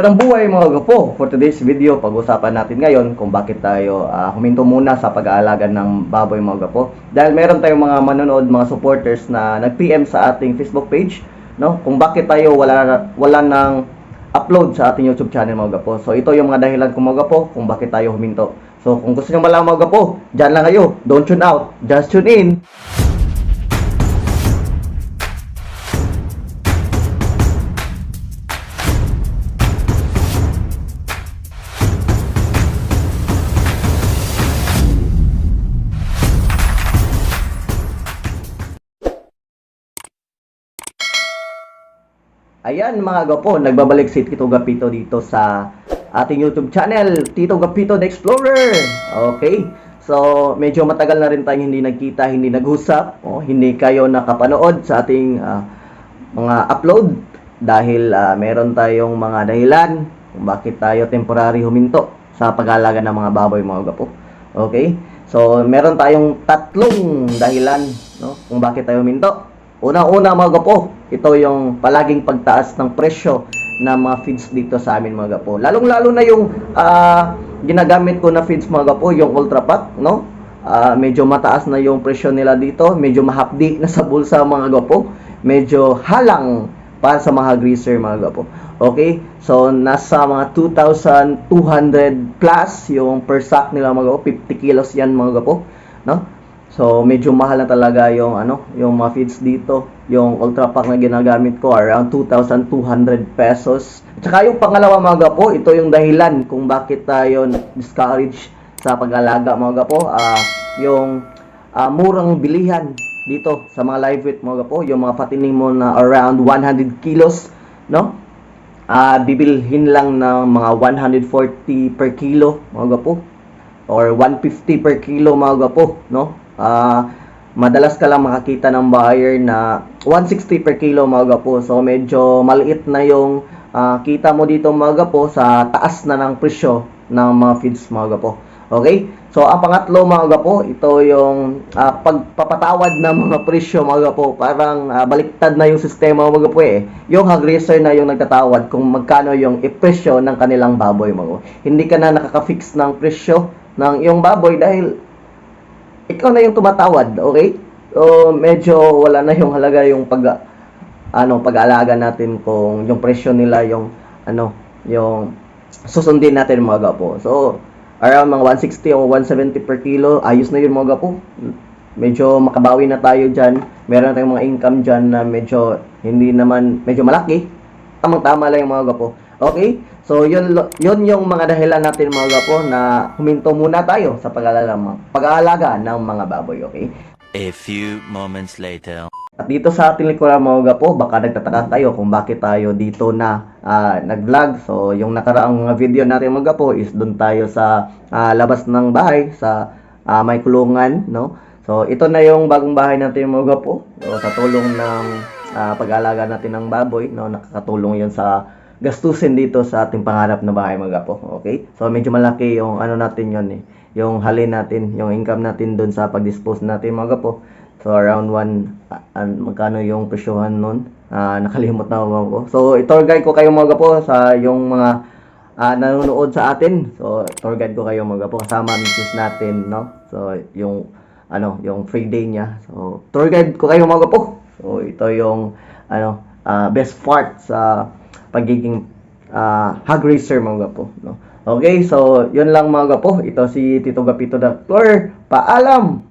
Magandang buhay mga gapo. For today's video, pag-usapan natin ngayon kung bakit tayo ah, huminto muna sa pag-aalaga ng baboy mga gapo. Dahil meron tayong mga manonood, mga supporters na nag-PM sa ating Facebook page, no? Kung bakit tayo wala wala nang upload sa ating YouTube channel mga gapo. So ito yung mga dahilan kung mga gapo kung bakit tayo huminto. So kung gusto niyo malaman mga gapo, diyan lang kayo. Don't tune out, just tune in. Ayan mga gapo, nagbabalik si Tito Gapito dito sa ating YouTube channel, Tito Gapito the Explorer. Okay, so medyo matagal na rin tayong hindi nagkita, hindi nag-usap, oh, hindi kayo nakapanood sa ating ah, mga upload dahil ah, meron tayong mga dahilan kung bakit tayo temporary huminto sa pag-aalaga ng mga baboy mga gapo. Okay, so meron tayong tatlong dahilan no, kung bakit tayo huminto. Una-una mga gapo, ito yung palaging pagtaas ng presyo ng mga feeds dito sa amin mga gapo. Lalong-lalo na yung ah, ginagamit ko na feeds mga gapo, yung Ultra Pack, no? Ah, medyo mataas na yung presyo nila dito, medyo mahapdi na sa bulsa mga gapo, medyo halang para sa mga greaser mga gapo. Okay? So nasa mga 2,200 plus yung per sack nila mga gapo, 50 kilos yan mga gapo, no? So, medyo mahal na talaga yung ano, yung mga feeds dito. Yung Ultra Pack na ginagamit ko around 2,200 pesos. At saka yung pangalawa mga gapo, ito yung dahilan kung bakit tayo discourage sa pag-alaga mga gapo. Ah, yung ah, murang bilihan dito sa mga live weight mga gapo, yung mga patining mo na around 100 kilos, no? Ah, bibilhin lang ng mga 140 per kilo mga gapo or 150 per kilo mga gapo, no? Ah, madalas ka lang makakita ng buyer na 160 per kilo mga gapo. So medyo maliit na yung ah, kita mo dito mga gapo sa taas na ng presyo ng mga feeds mga gapo. Okay? So ang pangatlo mga gapo, ito yung ah, pagpapatawad ng mga presyo mga gapo. Parang ah, baliktad na yung sistema mga gapo eh. Yung raiser na yung nagtatawad kung magkano yung ipresyo ng kanilang baboy mga gapo. Hindi ka na nakaka-fix ng presyo ng iyong baboy dahil ikaw na yung tumatawad, okay? So, medyo wala na yung halaga yung pag ano, pag-aalaga natin kung yung presyo nila yung ano, yung susundin natin mga gapo. So, around mga 160 o 170 per kilo, ayos na yun mga gapo. Medyo makabawi na tayo dyan. Meron tayong mga income dyan na medyo hindi naman, medyo malaki. Tamang-tama lang yung mga gapo. Okay? So, yun, yun yung mga dahilan natin mga gapo na huminto muna tayo sa pag-aalaga, ng mga baboy. Okay? A few moments later. At dito sa ating likuran mga gapo, baka nagtataka kayo kung bakit tayo dito na ah, nag-vlog. So, yung nakaraang mga video natin mga gapo is doon tayo sa ah, labas ng bahay, sa ah, may kulungan, no? So, ito na yung bagong bahay natin mga gapo. So, sa tulong ng ah, pag-aalaga natin ng baboy, no? Nakakatulong yun sa gastusin dito sa ating pangarap na bahay mga gapo. Okay? So, medyo malaki yung ano natin yun eh. Yung halin natin, yung income natin doon sa pag-dispose natin mga gapo. So around 1 an magkano yung presyohan nun? Ah, nakalimot na ako. So i-tour guide ko kayo mga gapo sa yung mga ah, nanonood sa atin. So tour guide ko kayo mga gapo kasama misis natin, no? So yung ano, yung free day niya. So tour guide ko kayo mga gapo. So ito yung ano, ah, best part sa pagiging ah, hog racer mga gapo, no? Okay, so yun lang mga gapo. Ito si Tito Gapito Tour. Paalam!